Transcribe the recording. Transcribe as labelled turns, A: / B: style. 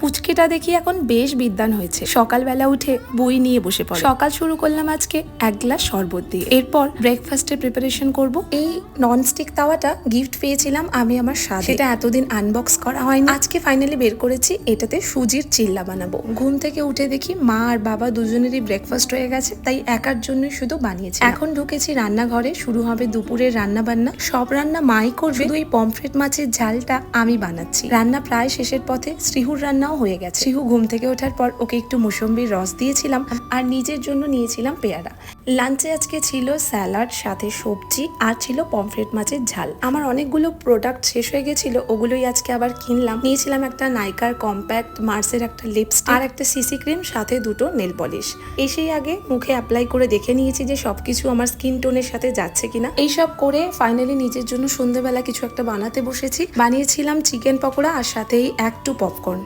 A: পুচকিটা দেখি এখন বেশ বিদ্যান হয়েছে। সকালবেলা উঠে বই নিয়ে বসে পড়ে। সকাল শুরু করলাম আজকে এক গ্লাস শরবত দিয়ে। এরপর ব্রেকফাস্টের প্রিপারেশন করব। এই ননস্টিক তাওয়াটা গিফট পেয়েছিলাম আমি আমার সাথে সেটা এতদিন আনবক্স করা হয়নি। আজকে ফাইনালি বের করেছি, এটাতে সুজির চিল্লা বানাবো। ঘুম থেকে উঠে দেখি মা আর বাবা দুজনেরই ব্রেকফাস্ট হয়ে গেছে, তাই একার জন্যই শুধু বানিয়েছি। এখন ঢুকেছি রান্নাঘরে, শুরু হবে দুপুরের রান্না বান্না সব রান্না মাই করবে। এই পমফ্রেট মাছের ঝালটা আমি বানাচ্ছি। রান্না প্রায় শেষের পথে শ্রীহুর রান্নাও হয়ে গেছে। শ্রীহু ঘুম থেকে ওঠার পর ওকে একটু মুসম্বির রস দিয়েছিলাম আর নিজের জন্য নিয়েছিলাম পেয়ারা। লাঞ্চে আজকে ছিল স্যালাড, সাথে সবজি আর ছিল পমফ্রেট মাছের ঝাল। আমার অনেকগুলো প্রোডাক্ট শেষ হয়ে গেছিল, ওগুলোই আজকে আবার কিনলাম। নিয়েছিলাম একটা নাইকার কম্প্যাক্ট মার্সের একটা লিপস্টিক আর একটা সিসি ক্রিম সাথে দুটো নেল পলিশ এসেই আগে মুখে অ্যাপ্লাই করে দেখে নিয়েছি যে সবকিছু আমার স্কিন টোনের সাথে যাচ্ছে কিনা। এইসব করে ফাইনালি নিজের জন্য সন্ধ্যেবেলা কিছু একটা বানাতে বসেছি। বানিয়েছিলাম চিকেন পকোড়া আর সাথেই এক টু পপকর্ন